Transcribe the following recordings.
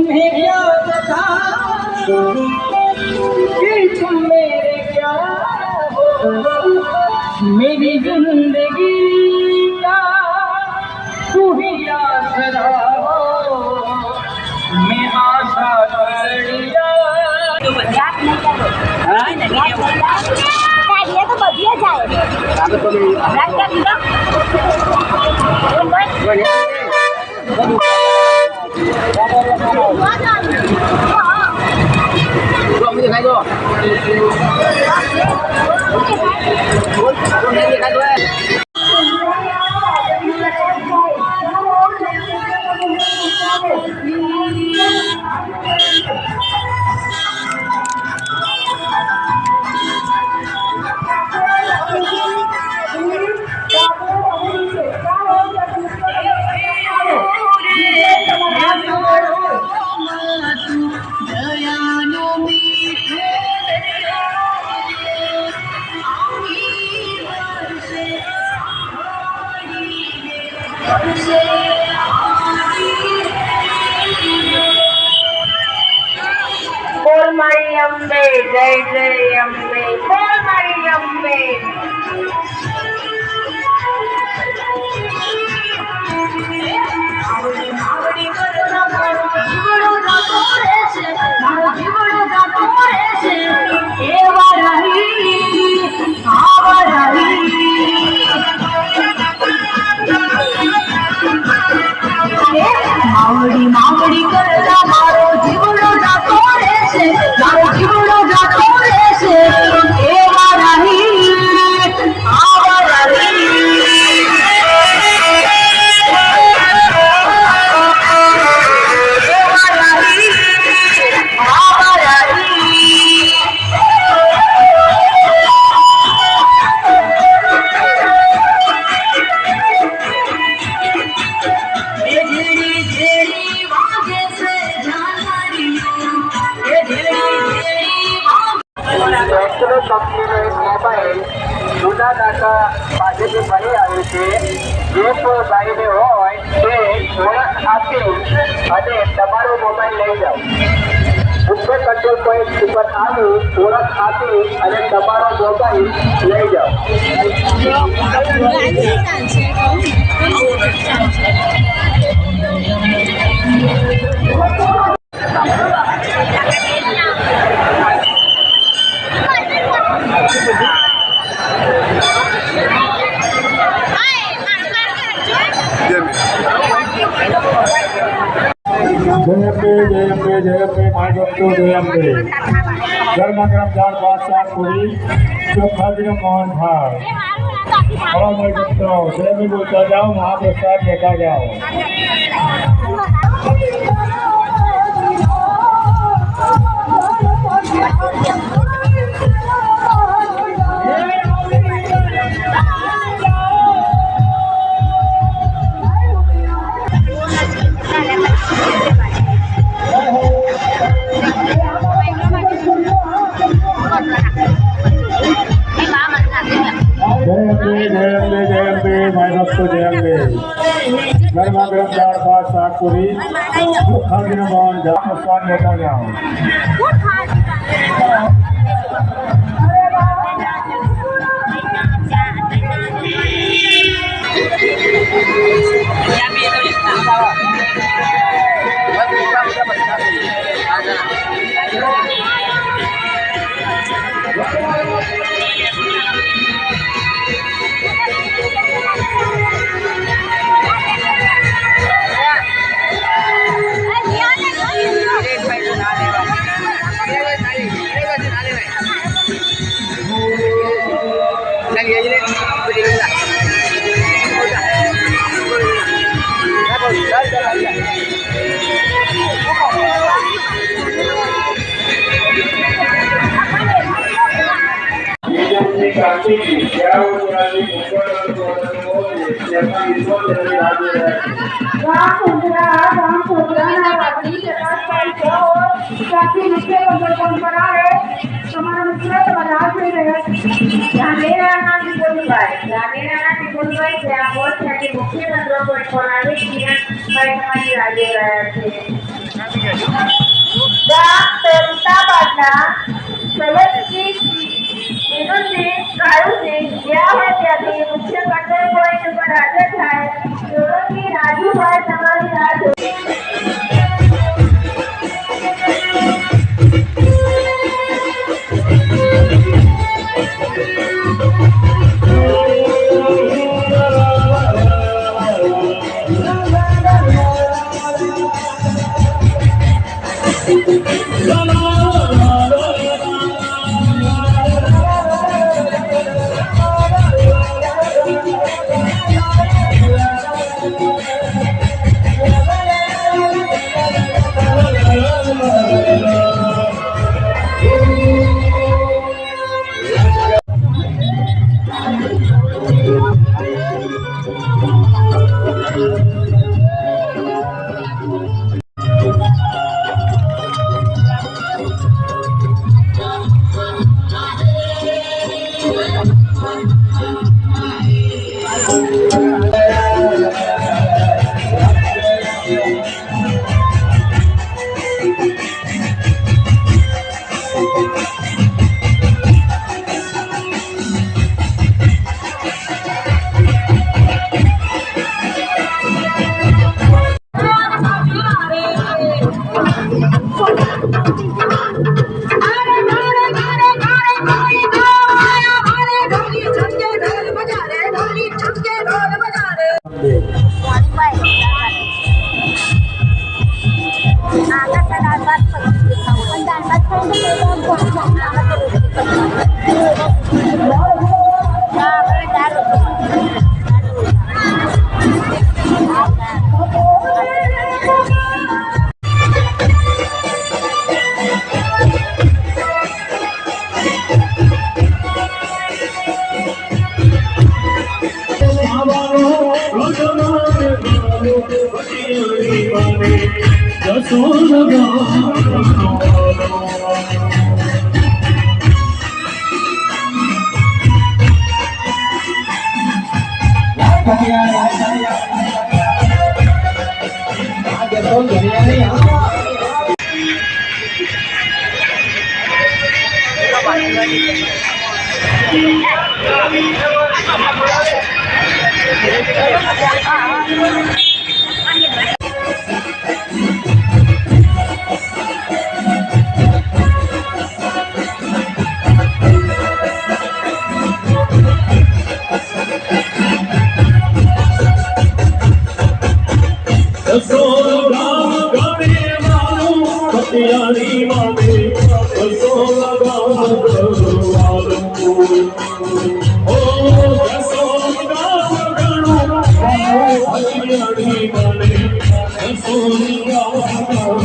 तुम्हें क्या पता कि मेरे क्या मेरी जिंदगी का तू ही आसरा हो मैं आशा कर लिया तो बढ़िया जाए Thank you. અંબે છે જે કોઈ ભાઈને હોય તે ઓળખ આપી અને તમારો મોબાઈલ લઈ જાઓ. મુખ્ય કંટ્રોલ પોઈન્ટ ઉપર આવી ઓળખ આપી અને તમારો મોબાઈલ લઈ જાઓ. જયંબે જયંબે જયંબે માય ભક્તો જયંબે ગરમા ગરમ દાળ ભાત શાક પૂરી ચોખાજીનો મોહન થાળ હવા મહાપ્રસાદ પૂરી ચોખાજીનો મોહન થાળ પ્રસાદ પ્રદર્શન કરાવે તમારા બધા જોઈ રહ્યા છે ધાનેરાના ત્રિપુલભાઈ ધાનેરાના ત્રિપુલભાઈ ત્યાં બોર્ડ ત્યાંથી મુખ્ય તંત્ર પર આવે કિરણભાઈ તમારી રાજે રહ્યા છે ગામ પેમતાબાદના સૈયદજી વિનુસિંહ કાળુસિંહ જ્યાં હોય ત્યાંથી મુખ્ય કંટ્રોલ પોઈન્ટ ઉપર હાજર થાય. સોલંકી રાજુભાઈ તમારી રાહ જોઈ. Angat na dapat. Ang dapat pa rin. Ang dapat. આવો તમારી દીકરી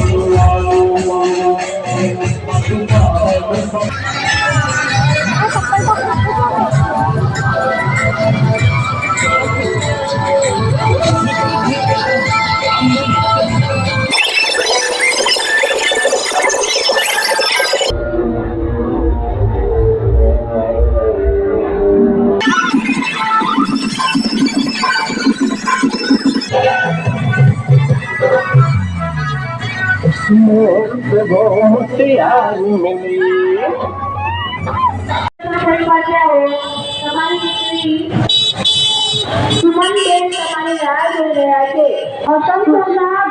સુમનબેન તમારી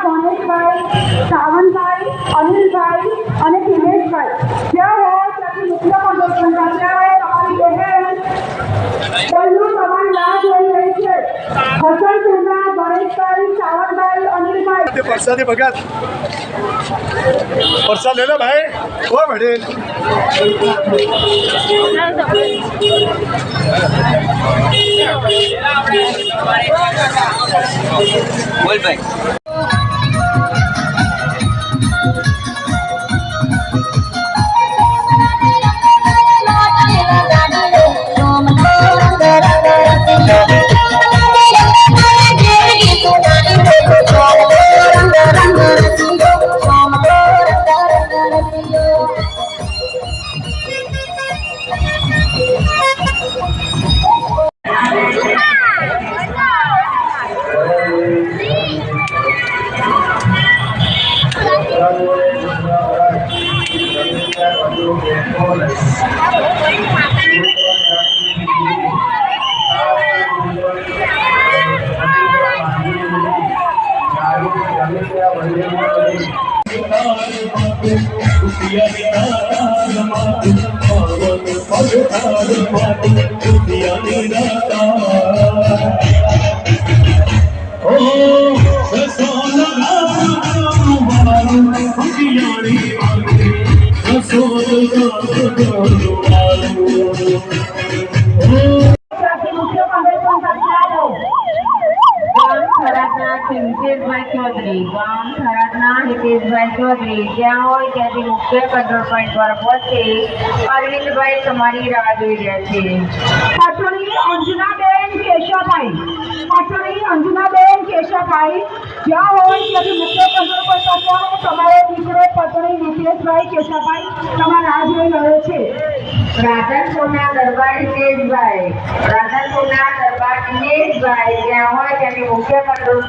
ગણેશભાઈ સાવંતભાઈ અનિલભાઈ અને દિનેશભાઈ જ્યાં હોય ત્યાંથી મુખ્ય પ્રદર્શન ત્યાં તમારી બહેન બહેનો તમારી રાહ જોઈ રહી છે સાવંતભાઈ અનિલભાઈ પરસાદી ભગત પરસાદ લે લે ભાઈ. ઓ વડીલ. બોલ મુખ્ય કંટ્રોલ પોઈન્ટ પર પહોંચે અરવિંદભાઈ તમારી રાહ જોઈ રહ્યા છે. પાટોળી અંજનાબેન કેશાભાઈ પાટોળી અંજનાબેન કેશાભાઈ જ્યાં હોય ત્યાંથી મુખ્ય કંટ્રોલ પર પહોંચવાનો તમારો દીકરો પટોળી નિતેશભાઈ કેશાભાઈ તમારા રાહ જોઈ રહ્યો છે. રાધનપુરના દરબાર હિતેશભાઈ રાધનપુરના દરબાર દિનેશભાઈ જ્યાં હોય ત્યાંથી મુખ્ય કંટ્રોલ